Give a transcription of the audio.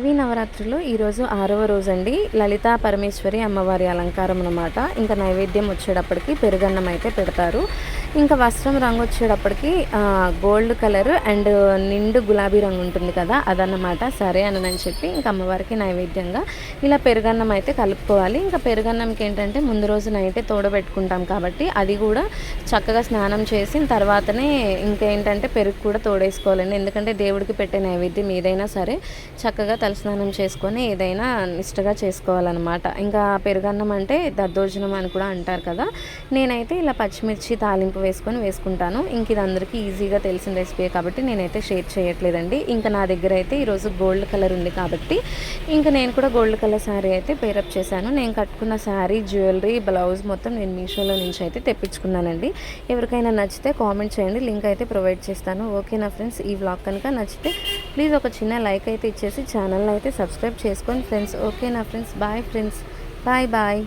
దేవీ నవరాత్రులు. ఈరోజు ఆరవ రోజు అండి లలితా పరమేశ్వరి అమ్మవారి అలంకారం అనమాట ఇంకా నైవేద్యం వచ్చేటప్పటికి పెరుగన్నం అయితే పెడతారు. ఇంకా వస్త్రం రంగు వచ్చేటప్పటికి గోల్డ్ కలర్ అండ్ నిండు గులాబీ రంగు ఉంటుంది కదా అదన్నమాట. సరే అని చెప్పి ఇంకా అమ్మవారికి నైవేద్యంగా ఇలా పెరుగన్నం అయితే కలుపుకోవాలి. ఇంకా పెరుగన్నంకి ఏంటంటే ముందు రోజు నైటే తోడబెట్టుకుంటాం కాబట్టి అది కూడా చక్కగా స్నానం చేసిన తర్వాతనే ఇంకేంటంటే పెరుగు కూడా తోడేసుకోవాలండి. ఎందుకంటే దేవుడికి పెట్టే నైవేద్యం ఏదైనా సరే చక్కగా తలస్నానం చేసుకొని ఏదైనా నిష్టగా చేసుకోవాలన్నమాట. ఇంకా పెరుగన్నం అంటే దద్దోజనం అని కూడా అంటారు కదా. నేనైతే ఇలా పచ్చిమిర్చి తాలింపు వేసుకొని వేసుకుంటాను. ఇంక ఇది అందరికీ ఈజీగా తెలిసిన రెసిపీ కాబట్టి నేనైతే షేర్ చేయట్లేదండి. ఇంకా నా దగ్గర అయితే ఈరోజు గోల్డ్ కలర్ ఉంది కాబట్టి ఇంకా నేను కూడా గోల్డ్ కలర్ శారీ అయితే పేరప్ చేశాను. నేను కట్టుకున్న శారీ జ్యువెలరీ బ్లౌజ్ మొత్తం నేను మీషోలో నుంచి అయితే తెప్పించుకున్నానండి. ఎవరికైనా నచ్చితే కామెంట్ చేయండి. లింక్ అయితే ప్రొవైడ్ చేస్తాను. ఓకే నా ఫ్రెండ్స్? ఈ వ్లాగ్ కనుక నచ్చితే ప్లీజ్ ఒక చిన్న లైక్ అయితే ఇచ్చేసి ఛానల్ అయితే సబ్స్క్రైబ్ చేసుకోండి ఫ్రెండ్స్. ఓకే నా friends. Bye friends. Bye bye.